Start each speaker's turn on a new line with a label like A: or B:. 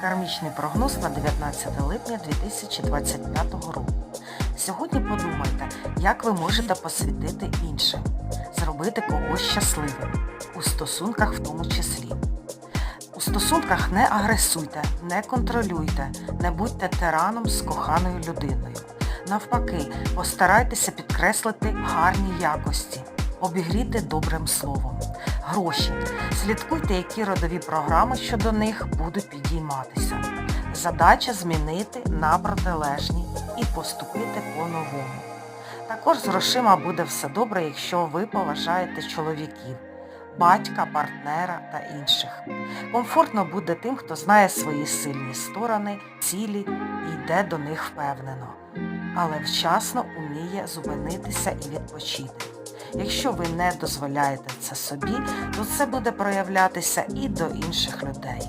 A: Кармічний прогноз на 19 липня 2025 року. Сьогодні подумайте, як ви можете посвятити іншим, зробити когось щасливим, у стосунках в тому числі. У стосунках не агресуйте, не контролюйте, не будьте тираном з коханою людиною. Навпаки, постарайтеся підкреслити гарні якості, обігріти добрим словом. Гроші. Слідкуйте, які родові програми щодо них будуть підійматися. Задача змінити на протилежні і поступити по-новому. Також з грошима буде все добре, якщо ви поважаєте чоловіків, батька, партнера та інших. Комфортно буде тим, хто знає свої сильні сторони, цілі і йде до них впевнено, але вчасно уміє зупинитися і відпочити. Якщо ви не дозволяєте це собі, то це буде проявлятися і до інших людей.